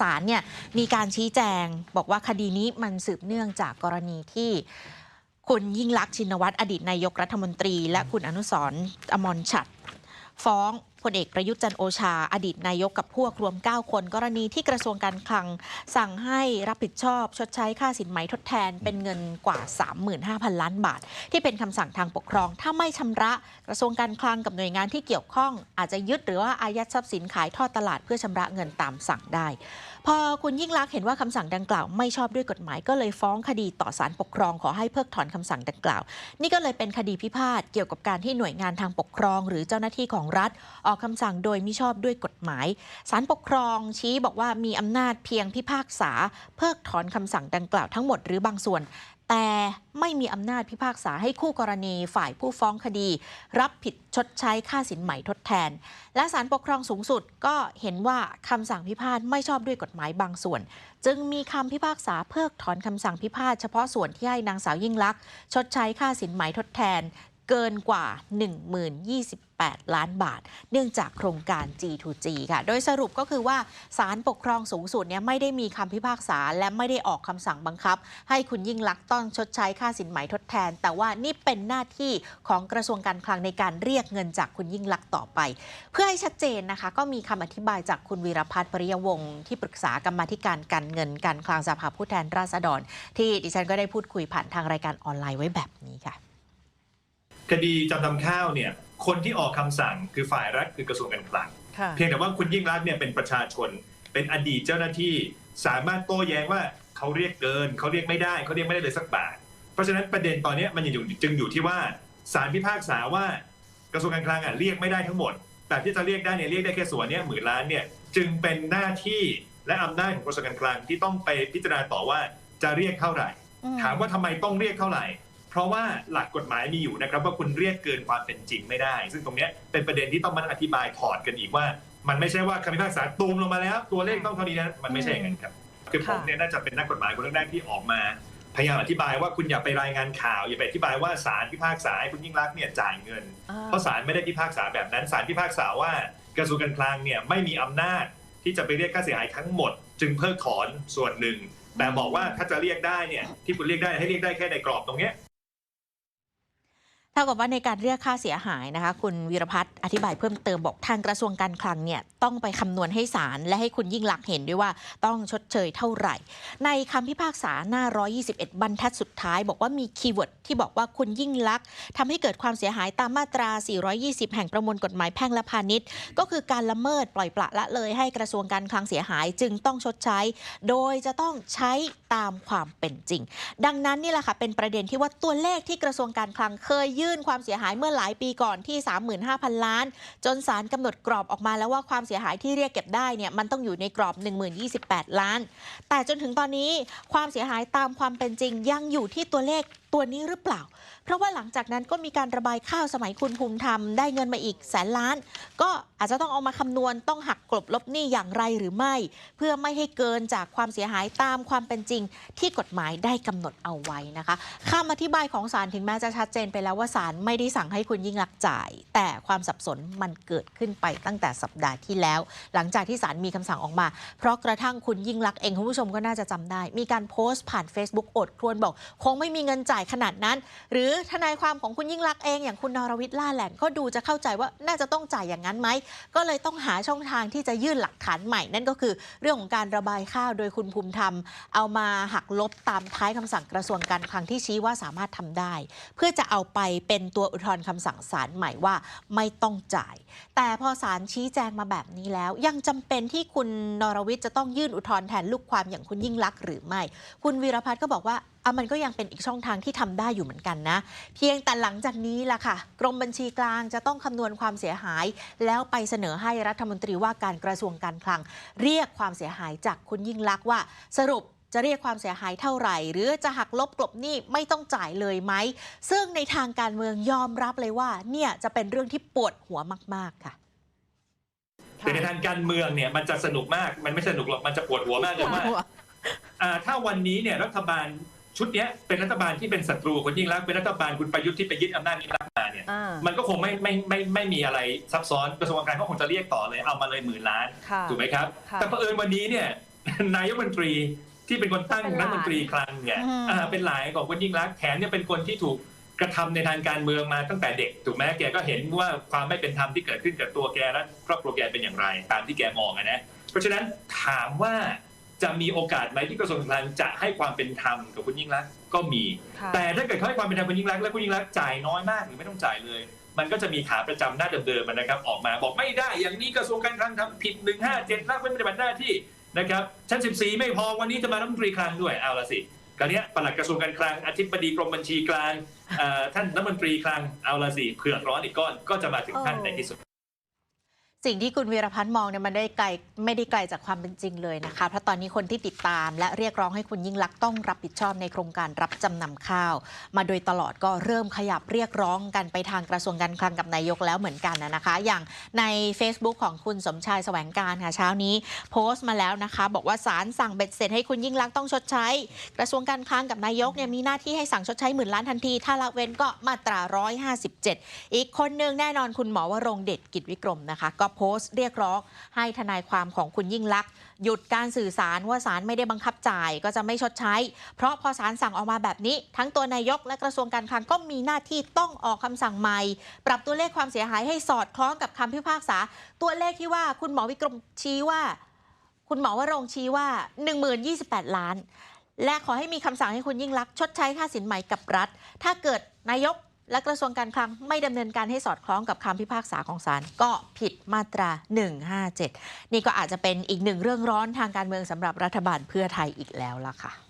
ศาลเนี่ยมีการชี้แจง บอกว่าคดีนี้มันสืบเนื่องจากกรณีที่คุณยิ่งลักษณ์ชินวัตรอดีตนายกรัฐมนตรี และคุณอนุสรอมรฉัตรฟ้อง พลเอกประยุทธ์จันโอชา อดีตนายกกับพวกรวม 9 คน กรณีที่กระทรวงการคลัง สั่งให้รับผิดชอบ ชดใช้ค่าสินไหมทดแทนเป็นเงินกว่า 35,000 ล้านบาท ที่เป็นคำสั่งทางปกครอง ถ้าไม่ชำระกระทรวงการคลังกับหน่วยงานที่เกี่ยวข้อง อาจจะยึดหรือว่าอายัดทรัพย์สินขายทอดตลาดเพื่อชำระเงินตามสั่งได้พอคุณยิ่งลักษณ์เห็นว่าคำสั่งดังกล่าวไม่ชอบด้วยกฎหมายก็เลยฟ้องคดีต่อศาลปกครองขอให้เพิกถอนคำสั่งดังกล่าว นี่ก็เลยเป็นคดีพิพาทเกี่ยวกับการที่หน่วยงานทางปกครอง หรือเจ้าหน้าที่ของรัฐ ออกคำสั่งโดยมิชอบด้วยกฎหมายศาลปกครองชี้บอกว่ามีอำนาจเพียงพิพากษา เพิกถอนคำสั่งดังกล่าวทั้งหมดหรือบางส่วน แต่ไม่มีอำนาจพิพากษาให้คู่กรณีฝ่ายผู้ฟ้องคดี รับผิดชดใช้ค่าสินไหมทดแทน และศาลปกครองสูงสุดก็เห็นว่าคำสั่งพิพาทไม่ชอบด้วยกฎหมายบางส่วน จึงมีคำพิพากษาเพิกถอนคำสั่งพิพาทเฉพาะส่วนที่ให้นางสาวยิ่งลักษณ์ชดใช้ค่าสินไหมทดแทน เกินกว่า 1028 ล้านบาท เนื่องจากโครงการ G2G ค่ะ โดยสรุปก็คือว่าศาลปกครองสูงสุดเนี่ยไม่ได้มีคำพิพากษา และไม่ได้ออกคำสั่งบังคับ ให้คุณยิ่งลักษณ์ต้องชดใช้ค่าสินไหมทดแทน แต่ว่านี่เป็นหน้าที่ของกระทรวงการคลังในการเรียกเงินจากคุณยิ่งลักษณ์ต่อไป เพื่อให้ชัดเจนนะคะ ก็มีคำอธิบายจากคุณวีรพัฒน์ปริยวงศ์ที่ปรึกษากรรมาธิการการเงินการคลังสภาผู้แทนราษฎร ที่ดิฉันก็ได้พูดคุยผ่านทางรายการออนไลน์ไว้แบบนี้ค่ะ คดีจำนำข้าวเนี่ยคนที่ออกคำสั่งคือฝ่ายรัฐคือกระทรวงการคลัง ค่ะเพียงแต่ว่าคุณยิ่งรักษณ์เนี่ยเป็นประชาชน เป็นอดีตเจ้าหน้าที่สามารถโต้แย้งว่าเขาเรียกเกิน เขาเรียกไม่ได้เขาเรียกไม่ได้เลยสักบาท เพราะฉะนั้นประเด็นตอนนี้มันยังอยู่จึงอยู่ที่ว่าศาลพิพากษาว่ากระทรวงการคลังอะเรียกไม่ได้ทั้งหมด แต่ที่จะเรียกได้เนี่ยเรียกได้แค่ส่วนเนี้ยหมื่นล้านเนี่ยจึงเป็นหน้าที่และอำนาจของกระทรวงการคลังที่ต้องไปพิจารณาต่อว่าจะเรียกเท่าไหร่ถามว่าทำไมต้องเรียกเท่าไหร่ เพราะว่าหลักกฎหมายมีอยู่นะครับว่าคุณเรียกเกินความเป็นจริงไม่ได้ ซึ่งตรงนี้เป็นประเด็นที่ต้องมาอธิบายถอดกันอีกว่า มันไม่ใช่ว่าคำพิพากษาตูมลงมาแล้ว ตัวเลขต้องเท่านี้นะมันไม่ใช่อย่างนั้นครับคือผมเนี่ยน่าจะเป็นนักกฎหมายคนแรกที่ออกมาพยายามอธิบายว่าคุณอย่าไปรายงานข่าวอย่าไปอธิบายว่าศาลพิพากษาให้คุณยิ่งรักษณ์เนี่ยจ่ายเงิน เพราะศาลไม่ได้พิพากษาแบบนั้นศาลพิพากษาว่ากระทรวงการคลังเนี่ยไม่มีอำนาจที่จะไปเรียกค่าเสียหายทั้งหมด จึงเพิกถอนส่วนหนึ่ง แต่บอกว่าถ้าจะเรียกได้เนี่ยที่คุณเรียกได้ให้เรียกได้แค่ในกรอบตรงเนี้ย เท่ากับว่าในการเรียกค่าเสียหายนะคะ คุณวีรพัฒน์อธิบายเพิ่มเติมบอกทางกระทรวงการคลังเนี่ยต้องไปคำนวณให้ศาลและให้คุณยิ่งลักษ์เห็นด้วยว่าต้องชดเชยเท่าไหร่ ในคำพิพากษาหน้า 121 บรรทัดสุดท้าย บอกว่ามีคีย์เวิร์ดที่บอกว่าคุณยิ่งลักษณ์ทำให้เกิดความเสียหายตามมาตรา 420 แห่งประมวลกฎหมายแพ่งและพาณิชย์ ก็คือการละเมิดปล่อยปละละเลยให้กระทรวงการคลังเสียหายจึงต้องชดใช้ โดยจะต้องใช้ตามความเป็นจริง ดังนั้นนี่แหละค่ะเป็นประเด็นที่ว่าตัวเลขที่กระทรวงการคลังเคยยื่นความเสียหายเมื่อหลายปีก่อนที่ 35,000 ล้าน จนศาลกำหนดกรอบออกมาแล้วว่าความเสียหายที่เรียกเก็บได้เนี่ยมันต้องอยู่ในกรอบ 1028 ล้าน แต่จนถึงตอนนี้ความเสียหายตามความเป็นจริงยังอยู่ที่ตัวเลข ตัวนี้หรือเปล่า เพราะว่าหลังจากนั้นก็มีการระบายข้าวสมัยคุณภูมิธรรมได้เงินมาอีกแสนล้าน ก็อาจจะต้องเอามาคำนวณต้องหักกลบลบหนี้อย่างไรหรือไม่ เพื่อไม่ให้เกินจากความเสียหายตามความเป็นจริง ที่กฎหมายได้กำหนดเอาไว้นะคะคำอธิบายของศาลถึงแม้จะชัดเจนไปแล้วว่าศาลไม่ได้สั่งให้คุณยิ่งรักษ์จ่าย แต่ความสับสนมันเกิดขึ้นไปตั้งแต่สัปดาห์ที่แล้ว หลังจากที่ศาลมีคำสั่งออกมา เพราะกระทั่งคุณยิ่งรักษ์เองคุณผู้ชมก็น่าจะจำได้ มีการโพสต์ผ่าน Facebook อดครวญบอก คงไม่มีเงินจ่ายขนาดนั้น หรือทนายความของคุณยิ่งรักษ์เองอย่างคุณนรวิทย์ล่าแหลมก็ดูจะเข้าใจว่าน่าจะต้องจ่ายอย่างนั้นไหม ก็เลยต้องหาช่องทางที่จะยื่นหลักฐานใหม่ นั่นก็คือเรื่องของการระบายข้าวโดยคุณภูมิธรรม เอามาหักลบตามท้ายคำสั่งกระทรวงการคลังที่ชี้ว่าสามารถทำได้ เพื่อจะเอาไปเป็นตัวอุทธรณ์คำสั่งศาลใหม่ว่าไม่ต้องจ่าย แต่พอศาลชี้แจงมาแบบนี้แล้ว ยังจำเป็นที่คุณนรวิทย์จะต้องยื่นอุทธรณ์แทนลูกความอย่างคุณยิ่งลักษณ์หรือไม่ คุณวีรพัฒน์ก็บอกว่าอะมันก็ยังเป็นอีกช่องทางที่ทำได้อยู่เหมือนกันนะ เพียงแต่หลังจากนี้ล่ะค่ะ กรมบัญชีกลางจะต้องคำนวณความเสียหาย แล้วไปเสนอให้รัฐมนตรีว่าการกระทรวงการคลัง เรียกความเสียหายจากคุณยิ่งลักษณ์ว่า สรุปจะเรียกความเสียหายเท่าไหร่ หรือจะหักลบกลบหนี้ไม่ต้องจ่ายเลยไหม ซึ่งในทางการเมืองยอมรับเลยว่า เนี่ยจะเป็นเรื่องที่ปวดหัวมาก ๆ ค่ะแต่ในทางการเมืองเนี่ยมันจะสนุกมาก มันไม่สนุกหรอกมันจะปวดหัวมากเลยว่าอ่าถ้าวันนี้เนี่ยรัฐบาล ชุดเนี้ยเป็นรัฐบาลที่เป็นศัตรูคนยิ่งรักษณ์เป็นรัฐบาลคุณประยุทธ์ที่ไปยึดอำนาจยิ่งรักษณ์มาเนี่ย อ่ามันก็คงไม่ไม่ไม่ไม่มีอะไรซับซ้อนกระทรวงการคลังก็คงจะเรียกต่อเลยเอามาเลยหมื่นล้าน ค่ะ ถูกไหมครับ ค่ะแต่เผอิญวันนี้เนี่ย นายกรัฐมนตรีที่เป็นคนตั้งเป็นหรัลานฐมนตรีคลังเนี่ยอืม อ่าเป็นหลานของคุณยิ่งรักษณ์แถมเนี่ยเป็นคนที่ถูกกระทำในทางการเมืองมาตั้งแต่เด็ก ถูกไหมแกก็เห็นว่าความไม่เป็นธรรมที่เกิดขึ้นกับตัวแกและครอบครัวแกเป็นอย่างไร ตามที่แกมองอะนะ เพราะฉะนั้นถามว่า จะมีโอกาสไหมที่กระทรวงการคลังจะให้ความเป็นธรรมกับคุณยิ่งรักษณ์ก็มี ค่ะแต่ถ้าเกิดเขาให้ความเป็นธรรมคุณยิ่งรักษณ์และคุณยิ่งรักษณ์จ่ายน้อยมากหรือไม่ต้องจ่ายเลย มันก็จะมีขาประจำหน้าเดิมๆนะครับ ออกมาบอกไม่ได้ อย่างนี้กระทรวงการคลังทำผิด 157ละเว้นปฏิบัติหน้าที่นะครับชั้น 14 ไม่พอวันนี้จะมารัฐมนตรีคลังด้วยเอาละสิคราวเนี้ยปลัดกระทรวงการคลังอธิบดีกรมบัญชีกลางเอ่อท่านรัฐมนตรีคลังเอาละสิเผือกร้อนอีกก้อนก็จะมาถึงท่านในที่สุด สิ่งที่คุณวีรพัฒน์มองเนี่ยมันได้ไกลไม่ได้ไกลจากความเป็นจริงเลยนะคะ เพราะตอนนี้คนที่ติดตามและเรียกร้องให้คุณยิ่งลักษณ์ต้องรับผิดชอบในโครงการรับจำนำข้าว มาโดยตลอดก็เริ่มขยับเรียกร้องกันไปทางกระทรวงการคลังกับนายกแล้วเหมือนกันนะคะ อย่างใน Facebook ของคุณสมชายแสวงการค่ะเช้านี้ โพสต์มาแล้วนะคะ บอกว่าศาลสั่งเบ็ดเสร็จให้คุณยิ่งลักษณ์ต้องชดใช้ กระทรวงการคลังกับนายกเนี่ยมีหน้าที่ให้สั่งชดใช้หมื่นล้านทันที ถ้าละเว้นก็มาตรา 157 อีกคนหนึ่งแน่นอนคุณหมอวรงเดชกิจวิกรมนะคะก็โพสต์เรียกร้องให้ทนายความของคุณยิ่งลักษณ์หยุดการสื่อสารว่าศาลไม่ได้บังคับจ่ายก็จะไม่ชดใช้ เพราะพอศาลสั่งออกมาแบบนี้ ทั้งตัวนายกและกระทรวงการคลังก็มีหน้าที่ต้องออกคำสั่งใหม่ ปรับตัวเลขความเสียหายให้สอดคล้องกับคำพิพากษา ตัวเลขที่ว่าคุณหมอวิกรมชี้ว่า คุณหมอวรงชี้ว่า 1028 ล้าน และขอให้มีคำสั่งให้คุณยิ่งลักษณ์ชดใช้ค่าสินไหม่กับรัฐ ถ้าเกิดนายก และกระทรวงการคลังไม่ดำเนินการให้สอดคล้องกับคำพิพากษาของศาลก็ผิดมาตรา 157 นี่ก็อาจจะเป็นอีกหนึ่งเรื่องร้อนทางการเมืองสำหรับรัฐบาลเพื่อไทยอีกแล้วล่ะค่ะ